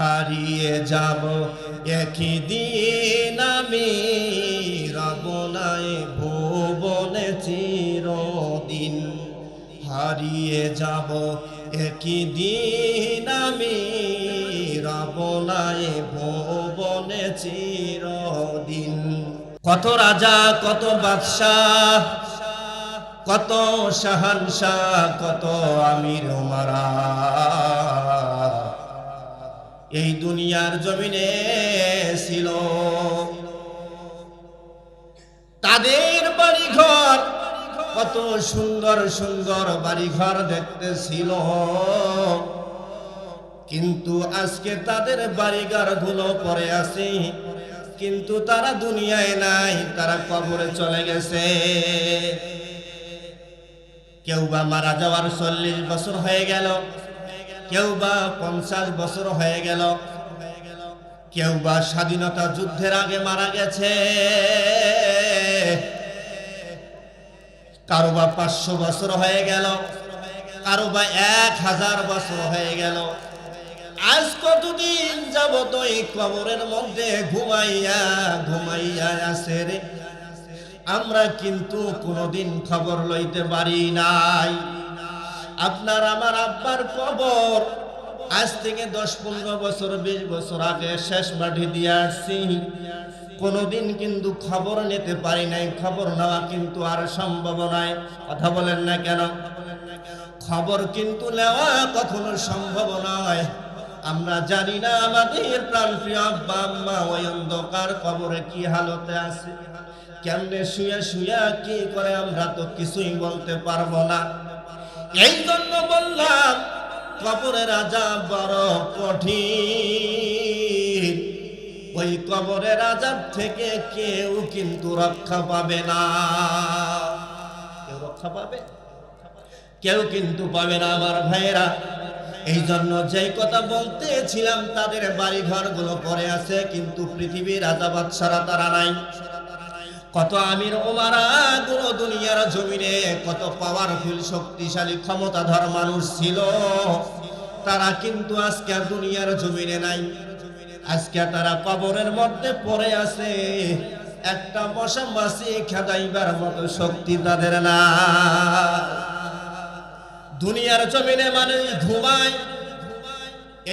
হারিয়ে যাব। একই দিন আমি রবনায় ভুবনে চিরদিন হারিয়ে যাব। একই দিন আমি রবনায় ভুবনে চিরদিন। কত রাজা, কত বাদশাহ, কত শাহানশাহ কত আমির উমারা। এই দুনিয়ার জমিনে ছিল। তাদের বাড়িঘর কত সুন্দর সুন্দর বাড়িঘর দেখতে ছিল। কিন্তু আজকে তাদের বাড়িঘরগুলো পরে আছে। কিন্তু তারা দুনিয়ায় নাই, তারা কবরে চলে গেছে। কেউ বা মারা যাওয়ার চল্লিশ বছর হয়ে গেল। কেউ বা পঞ্চাশ বছর হয়ে গেল। কেউ বা স্বাধীনতা যুদ্ধের আগে মারা গেছে। কারও বা পাঁচশো বছর হয়ে গেল। কারও বা এক হাজার বছর হয়ে গেল। আজ কতদিন যাব তো এই কবরের মধ্যে ঘুমাইয়া ঘুমাইয়া আছে রে? আমরা কিন্তু কোনোদিন খবর লইতে পারি নাই। আপনার আমার আব্বার কবর। আজ থেকে দশ পনেরো বছর, বিশ বছর আগে শেষ মাটি দিয়ে আসছি। কোনোদিন কিন্তু খবর নিতে পারি নাই, খবর নেওয়া কিন্তু আর সম্ভব নয়। কথা বলেন না কেন? খবর কিন্তু নেওয়া কখনো সম্ভব নয়। আমরা জানি না আমাদের প্রাণ প্রিয় আব্বা, আম্মা ওই অন্ধকার কবরে কি হালতে আছে। কেমনে শুয়ে শুয়ে কি করে আমরা তো কিছুই বলতে পারব না। এই জন্য বললাম, কবরের রাজা বড় কঠিন। ওই কবরের রাজার থেকে কেউ কিন্তু রক্ষা পাবে না। কেউ রক্ষা পাবে? কেউ কিন্তু পাবে না আমার ভাইয়েরা। এই জন্য যেই কথা বলতেছিলাম, তাদের বাড়ি ঘরগুলো পরে আছে, কিন্তু পৃথিবীর রাজা বাদশারা তারা নাই। কত আমির ওমারা গুলো দুনিয়ার জমিনে কত পাওয়ারফুল শক্তিশালী, ক্ষমতাধর মানুষ ছিল। তারা কিন্তু আজকে দুনিয়ার জমিনে নাই। আজকে তারা কবরের মধ্যে পড়ে আছে। একটা মশা মাসি খেদাইবার মতো শক্তি তাদের না। দুনিয়ার জমিনে মানুষ ঘুমায়।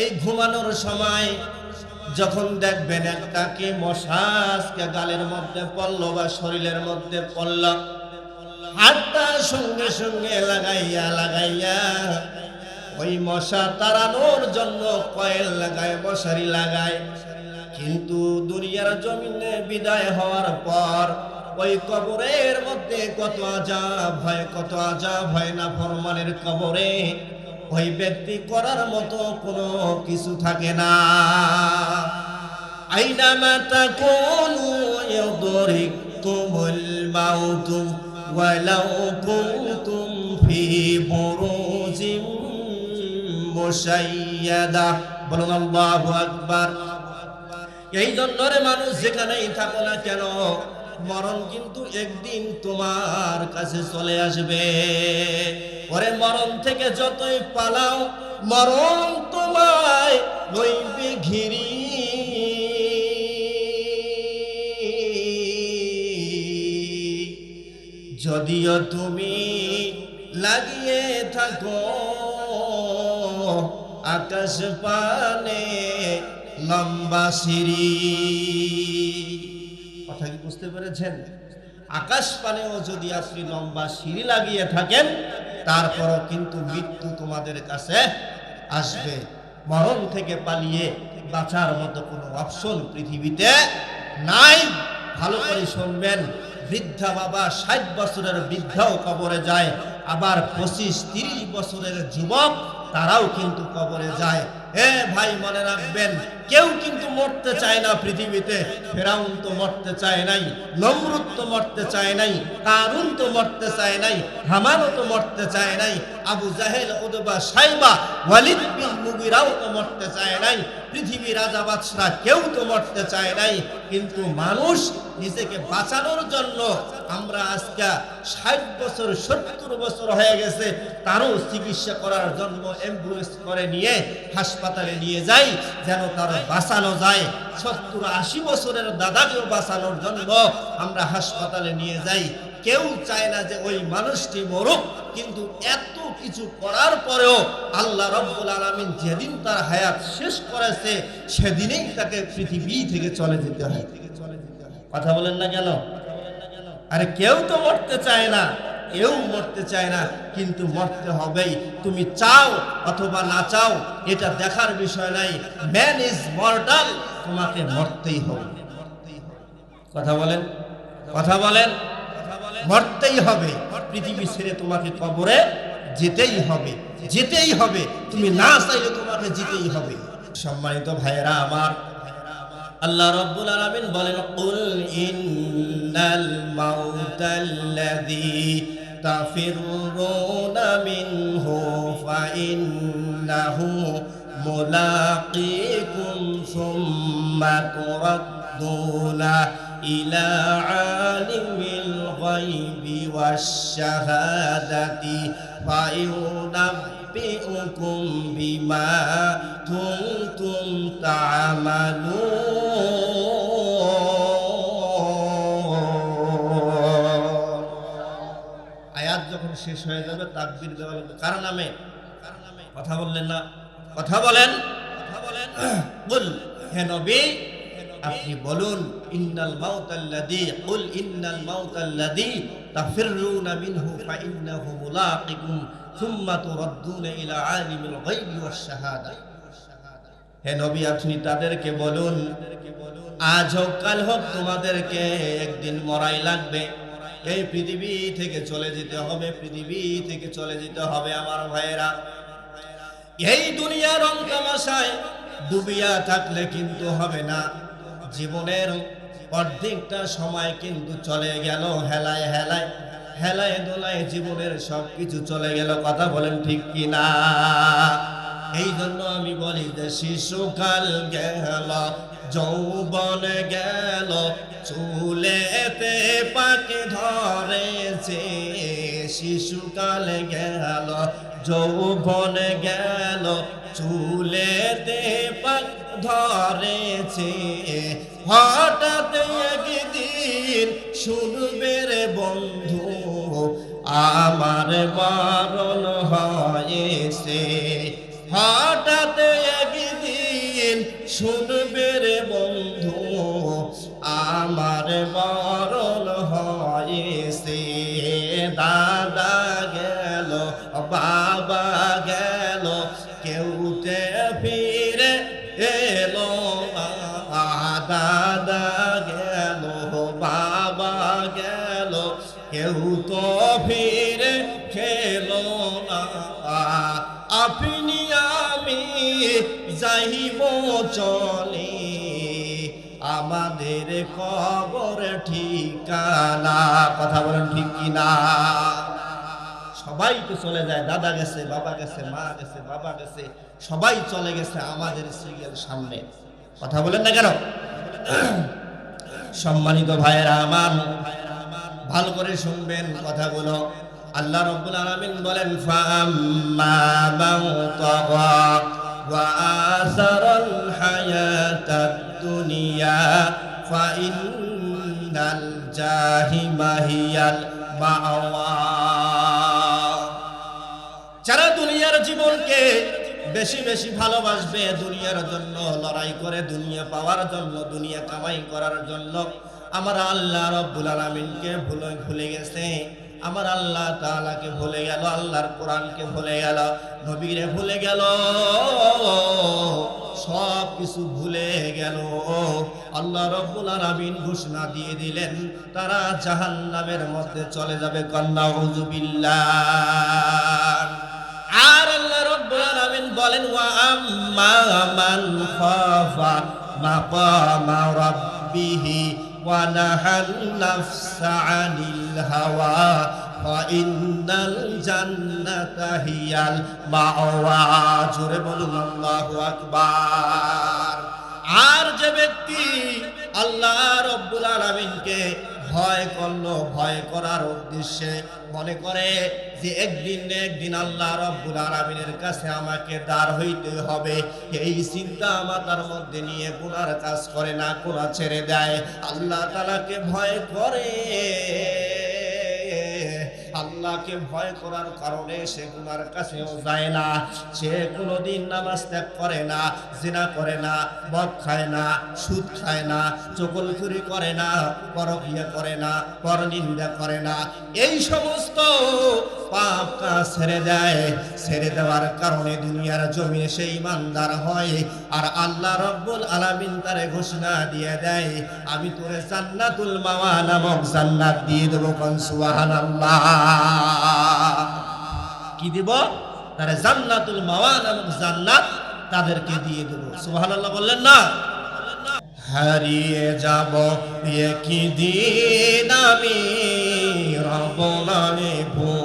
এই ঘুমানোর সময় যখন দেখবেন একটা কি মশাসকে গালের মধ্যে পড়ল বা শরীরের মধ্যে পড়ল, হাতটা সঙ্গে সঙ্গে লাগাইয়া লাগাইয়া ওই মশা তাড়ানোর জন্য কয়েল লাগায়, মশারি লাগায়। কিন্তু দুনিয়ার জমিনে বিদায় হওয়ার পর ওই কবরের মধ্যে কত আজাব হয়, কত আজাব হয় না ফরমানের কবরে। ওই ব্যক্তি করার মতো কোনো কিছু থাকে না। আইনামা তাকুনু ইউদরিকুমুল মাউতু, ওয়ালাউ কুনতুম ফি বুরুজিম মুশাইয়াদা। বলুন আল্লাহু আকবার। এই জন্য রে মানুষ যেখানেই থাকো না কেন মরণ কিন্তু একদিন তোমার কাছে চলে আসবে। ওরে মরণ থেকে যতই পালাও, মরণ তোমায় লইবে ঘিরি। যদিও তুমি লাগিয়ে থাকো, আকাশ পানে লম্বা সিঁড়ি। কথা কি বুঝতে পেরেছেন? আকাশ পানেও যদি আপনি লম্বা সিঁড়ি লাগিয়ে থাকেন, তারপরও কিন্তু মৃত্যু তোমাদের কাছে আসবে। মরণ থেকে পালিয়ে বাঁচার মতো কোনো অপশন পৃথিবীতে নাই। ভালো করে শুনবেন, বৃদ্ধা বাবা ষাট বছরের বৃদ্ধাও কবরে যায়, আবার পঁচিশ তিরিশ বছরের যুবক তারাও কিন্তু কবরে যায়। ভাই মনে রাখবেন, কেউ কিন্তু মরতে চায় না পৃথিবীতে। ফেরাউন তো মরতে চায় নাই, নমরুদ তো মরতে চায় নাই, কারুন তো মরতে চায় নাই হামানও তো মরতে চায় নাই, আবু জাহেল ওদবা সাইবা, ওয়ালিদ বিন মুগিরাও তো মরতে চায় নাই। পৃথিবীর রাজা বাদশাহ কেউ তো মরতে চায় নাই, কিন্তু মানুষ নিজেকে বাঁচানোর জন্য আমরা আজকে ষাট বছর, সত্তর বছর হয়ে গেছে, তারও চিকিৎসা করার জন্য অ্যাম্বুলেন্স করে নিয়ে হাসপাতালে নিয়ে যাই, যেন তার বাঁচানো যায়। সত্তর আশি বছরের দাদাকেও বাঁচানোর জন্য আমরা হাসপাতালে নিয়ে যাই। কেউ চায় না যে ওই মানুষটি মরুক, কিন্তু এত কিছু করার পরেও আল্লাহ রব্বুল আলমিন যেদিন তার হায়াত শেষ করেছে, সেদিনেই তাকে পৃথিবী থেকে চলে যেতে হয়। কথা বলেন না কেন? আরে কেউ তো মরতে চায় না, কেউ মরতে চায় না, কিন্তু মরতে হবেই। তুমি চাও অথবা না চাও, এটা দেখার বিষয় নাই। ম্যান ইজ মর্টাল তোমাকে মরতেই হবে। কথা বলেন? কথা বলেন? মরতেই হবে। পৃথিবী ছেড়ে তোমাকে কবরে যেতেই হবে। যেতেই হবে। তুমি না চাইলে তোমাকে যেতেই হবে। সম্মানিত ভাইয়েরা আমার, আল্লাহ রাব্বুল আলামিন বলেন, কুল ইন্নাল মাউতাল্লাযী তাফিরুনা মিনহু ফাইন্নাহু মুলাকিকুম সুম্মা তুরাদ্দুনা ইলা আলিমিল গায়বি ওয়াশ-শাহাদাতি ফায়ুনাব্বিউকুম বিমা কুনতুম তা'মালুন আয়াত যখন শেষ হয়ে যাবে তাকবীর দেওয়া লাগবে। কার নামে? কথা বললেন না? কথা বলেন। কথা বলেন। বল হে নবী আপনি বলুন, ইন্নাল মাউতাল্লাযী কুল ইন্নাল মিনহু মুলাকিকুম সুম্মা ইলা আলিমিল গায়বি শাহাদা। হে নবী, আপনি তাদেরকে বলুন, আজ হোক, কাল হোক, তোমাদেরকে একদিন মরাই লাগবে। এই পৃথিবী থেকে চলে যেতে হবে, পৃথিবী থেকে চলে যেতে হবে আমার ভাইয়েরা। এই দুনিয়ার রং তামাশায় ডুবিয়া থাকলে কিন্তু হবে না। জীবনের অর্ধেকটা সময় কিন্তু চলে গেল, হেলায় হেলায় হেলায় দোলায় জীবনের সব কিছু চলে গেল, কথা বলেন ঠিক কি না এই জন্য আমি বলি যে শিশুকাল গেল, যৌবন গেল, চুলেতে পাকে ধরেছে শিশুকাল গেল, যৌবন গেল চুলেতে পাক ধরেছে। হঠাৎ একদিন শুনবে রে বন্ধু আমার মরণ হয়েছে। হঠাৎ একদিন শুনবে ফিরে এলো। দাদা গেল বাবা গেল কেউ তো ফিরে খেলো না আপনি আমি যাইব চলে আমাদের খবর ঠিকানা কথা বলেন ঠিক কিনা সবাই তো চলে যায়, দাদা গেছে, বাবা গেছে, মা গেছে, বাবা গেছে, সবাই চলে গেছে আমাদের সিরিয়াল সামনে। কথা বলেন না কেন? সম্মানিত ভাইয়েরা আমার, ভালো করে শুনবেন কথাগুলো। আল্লাহ রব্বুল আলামিন বলেন ফাম্মা মান তাগা ওয়া মাওয়া। যারা দুনিয়ার জীবনকে বেশি বেশি ভালোবাসবে, দুনিয়ার জন্য লড়াই করে, দুনিয়া পাওয়ার জন্য, দুনিয়া কামাই করার জন্য, আমার আল্লাহ রব্বুল আলমিনকে ভুলে ভুলে গেছে। আমার আল্লাহ তাআলাকে ভুলে গেল, আল্লাহর কোরআনকে ভুলে গেল, নবীরে ভুলে গেল সব কিছু ভুলে গেল। আল্লাহ রব্বুল আলামিন ঘোষণা দিয়ে দিলেন, তারা জাহান্নামের মধ্যে চলে যাবে। কন্যা হুজুবিল্লাহ আর আল্লাহ রব্বুল আলামিন বলেন, ওয়া আম্মা মান খাফা মাকামা রাব্বিহি ওয়া নাহান নাফসা আনিল হাওয়া ফাইনাল জান্নাতা হিয়াল মাওয়া। জোরে বলুন, আল্লাহু আকবার। আর যে ব্যক্তি আল্লাহ রব্বুল আলামিনকে ভয় করল, ভয় করার উদ্দেশ্যে মনে করে যে একদিন একদিন আল্লাহ রব্বুল আলামিনের কাছে আমাকে দাঁড় হইতে হবে। এই চিন্তা মাথার মধ্যে নিয়ে গুনার কাজ করে না, গুনাহ ছেড়ে দেয়। আল্লাহ তালাকে ভয় করে। আল্লাহকে ভয় করার কারণে সে গুনার কাছেও যায় না। সে কোনো দিন নামাজ ত্যাগ করে না, জিনা করে না, মদ খায় না, সুদ খায় না চকলখুরি করে না, পরকিয়া করে না, পরনিন্দা করে না। এই সমস্ত পাপ কাজ ছেড়ে দেয়। ছেড়ে দেওয়ার কারণে দুনিয়ার জমিনে সেই ইমানদার হয়। আর আল্লাহ রব্বুল আলামিন তারে ঘোষণা দিয়ে দেয়, আমি তোরে জান্নাতুল মাওয়া নামক জান্নাত দিয়ে দেবো কোন, সুবহানাল্লাহ। কি দিব? তারে জান্নাতুল মাওয়া নামক জান্নাত তাদেরকে দিয়ে দেব। সুবহানাল্লাহ বললেন না? হারিয়ে যাব একই দিন আমি রবনায় ভুবনে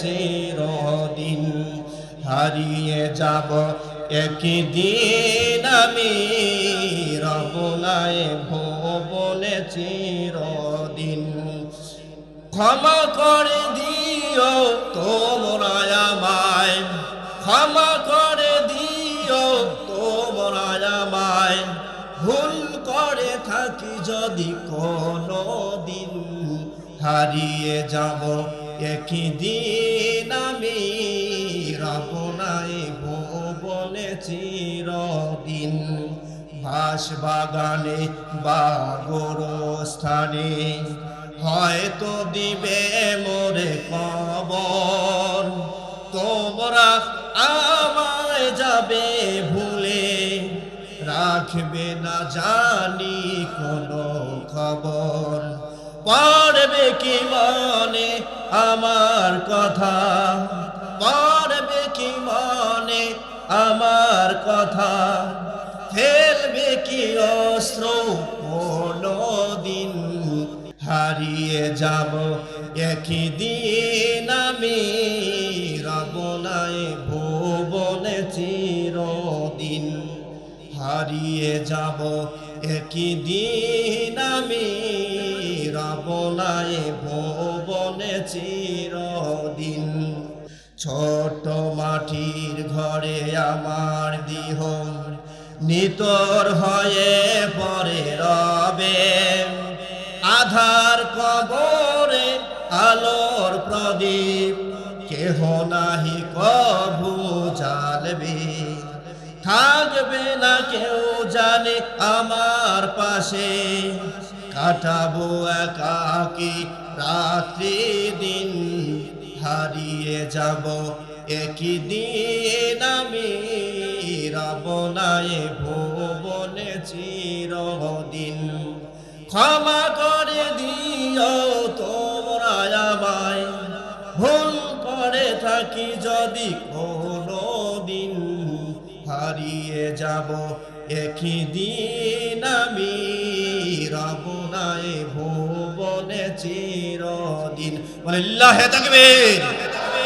চিরদিন হারিয়ে যাব একই দিন আমি রবনায় ভুবনে চিরদিন। ক্ষমা করে দিও তোমরা আমায়, ক্ষমা করে দিও তোমরা আমায়। ভুল করে থাকি যদি কোনো দিন হারিয়ে যাব একই দিন আমি রাবনায় ভুবনে চিরদিন বাস বাগানে বা স্থানে হয়তো দিবে মোরে কবর, তোমরা আমায় যাবে ভুলে। রাখবে না জানি কোনো খবর। পড়বে কি মনে আমার কথা? পড়বে কি মনে আমার কথা? ফেলবে কি অস্ত্র? দিন হারিয়ে যাব। একই দিন আমি রবনায় ভুবনে চিরদিন হারিয়ে যাব। একই দিন আমি রবনায় ভুবনে চিরদিন। ছোট মাটির ঘরে আমার দিহ নিতর হয়ে পরে রবে। আধার কবরে আলোর প্রদীপ, কেহ নাহি কভু জ্বালবে। থাকবে না কেউ জানে আমার পাশে। কাটাবো একাকি রাত্রি দিন। হারিয়ে যাব একই দিন আমি। রাবনায় ভুবনে চিরদিন। ক্ষমা করে দিও তোমরা আমায়। ভুল করে থাকি যদি কোনো দিন হারিয়ে যাব একই দিন আমি। ভুবনে চিরদিন। বলে আল্লাহ তাকবীর!